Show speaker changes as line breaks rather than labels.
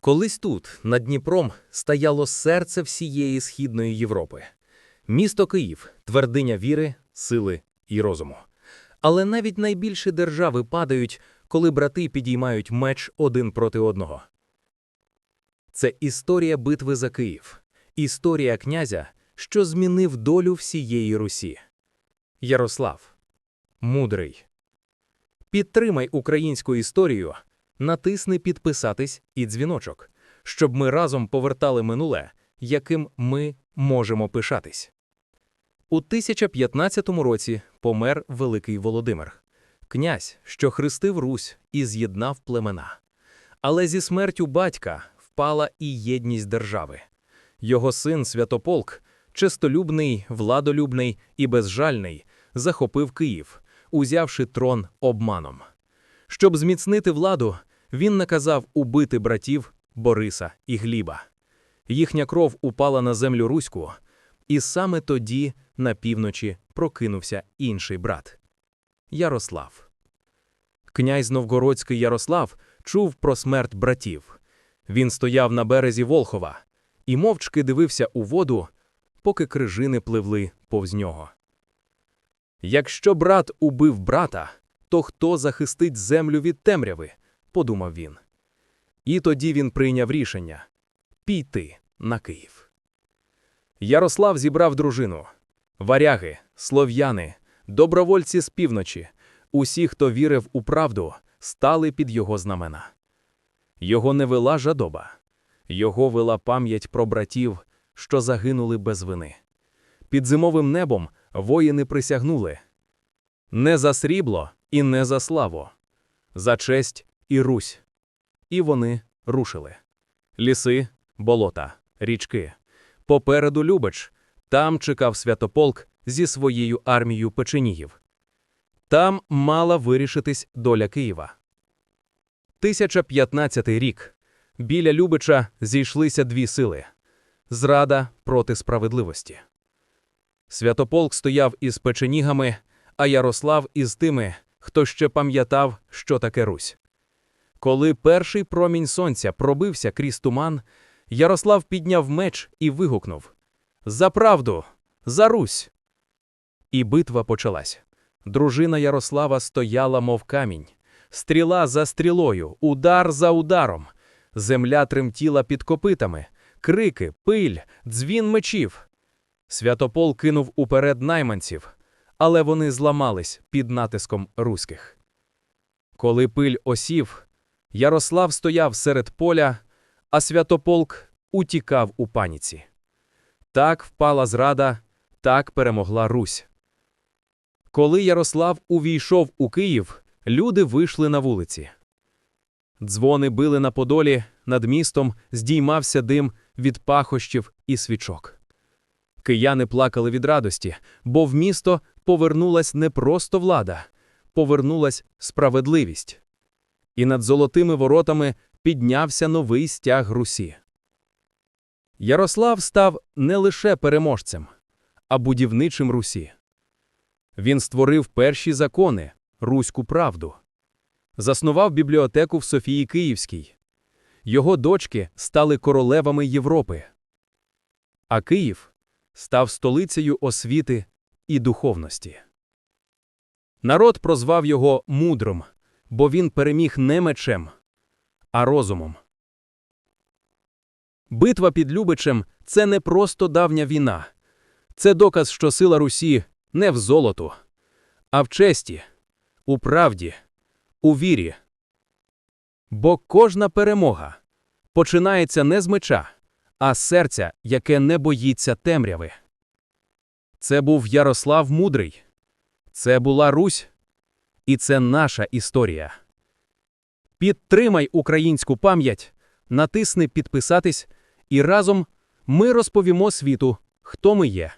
Колись тут, над Дніпром, стояло серце всієї східної Європи. Місто Київ, твердиня віри, сили і розуму. Але навіть найбільші держави падають, коли брати підіймають меч один проти одного. Це історія битви за Київ, історія князя, що змінив долю всієї Русі. Ярослав. Мудрий. Підтримай українську історію, натисни підписатись і дзвіночок, щоб ми разом повертали минуле, яким ми можемо пишатись. У 1015 році помер Великий Володимир, князь, що хрестив Русь і з'єднав племена. Але зі смертю батька впала і єдність держави. Його син Святополк, честолюбний, владолюбний і безжальний, захопив Київ, узявши трон обманом. Щоб зміцнити владу, він наказав убити братів Бориса і Гліба. Їхня кров упала на землю Руську, і саме тоді на півночі прокинувся інший брат Ярослав. Князь Новгородський Ярослав чув про смерть братів. Він стояв на березі Волхова і мовчки дивився у воду, поки крижини пливли повз нього. Якщо брат убив брата, то хто захистить землю від темряви? Подумав він. І тоді він прийняв рішення піти на Київ. Ярослав зібрав дружину варяги, слов'яни, добровольці з півночі, усі, хто вірив у правду, стали під його знамена. Його не вела жадоба, його вела пам'ять про братів, що загинули без вини. Під зимовим небом воїни присягнули не за срібло і не за славу, за честь і Русь. І вони рушили. Ліси, болота, річки. Попереду Любич, там чекав святополк зі своєю армією печенігів. Там мала вирішитись доля Києва. 1015 рік. Біля Любича зійшлися дві сили зрада проти справедливості. Святополк стояв із печенігами, а Ярослав із тими, хто ще пам'ятав, що таке Русь. Коли перший промінь сонця пробився крізь туман, Ярослав підняв меч і вигукнув За правду! За Русь! І битва почалась. Дружина Ярослава стояла, мов камінь. Стріла за стрілою, удар за ударом. Земля тремтіла під копитами, крики, пиль, дзвін мечів. Святопол кинув уперед найманців, але вони зламались під натиском руських. Коли пиль осів, Ярослав стояв серед поля, а святополк утікав у паніці. Так впала зрада, так перемогла Русь. Коли Ярослав увійшов у Київ, люди вийшли на вулиці. Дзвони били на подолі, над містом здіймався дим від пахощів і свічок. Кияни плакали від радості, бо в місто повернулась не просто влада, повернулась справедливість. І над золотими воротами піднявся новий стяг Русі. Ярослав став не лише переможцем, а будівничим Русі. Він створив перші закони, руську правду, заснував бібліотеку в Софії Київській. Його дочки стали королевами Європи. А Київ став столицею освіти і духовності. Народ прозвав його мудром, бо він переміг не мечем, а розумом. Битва під Любичем це не просто давня війна, це доказ, що сила Русі не в золоту, а в честі, у правді, у вірі. Бо кожна перемога починається не з меча, а з серця, яке не боїться темряви. Це був Ярослав Мудрий, це була Русь, і це наша історія. Підтримай українську пам'ять, натисни підписатись, і разом ми розповімо світу, хто ми є.